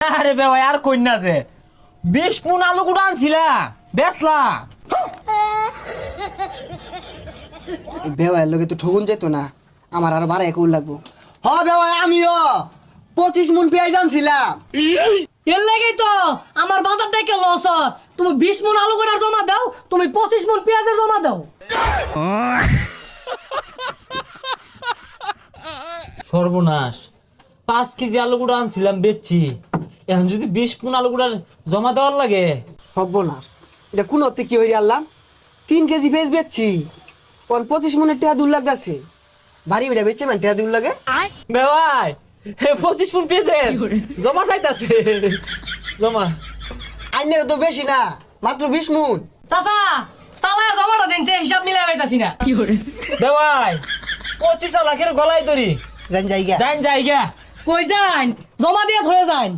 আরে বেওয়াই আর কন্যা যে। বিশ মুন আলু গুঁড়া আনছিলা বেসলা। বেওয়ার লোকে তো ঠগুন যেত না আমার আরও বারো একুল লাগবো। হ বেওয়াই আমিও। পঁচিশ মন পেঁয়াজ আনছিলাম। এর লাগেই তো আমার বাজার থেকে লস। তুমি বিশ মন আলু গোটার জমা দাও তুমি পঁচিশ মন পেঁয়াজের জমা দাও। সর্বনাশ। পাঁচ কেজি আলু গুঁড়া আনছিলাম বেচছি। এখন যদি বিশ আলু গুঁড়ার জমা দেওয়ার লাগে? হব না। এটা কোন অর্থে কি হইরে আনলাম? তিন কেজি পেঁয়াজ বেচছি। কোন পঁচিশ মনের টেহা দূর লাগতেছে। বাড়ি বেড়া বেচছে মানে টেহা দূর লাগে। হে পঁচিশ পেয়েছে জমা চাইতাছে। জমা। আইনের তো বেশি না মাত্র বিশ মন। চাচা চালায় জমাটা দিন যে হিসাব মিলাই পাইতাছি না। বেওয়াই পঁচিশ লাখের গলায় দড়ি। জান জায়গা। যাইন যাইগা কই যান জমা দিয়ে ধরে যান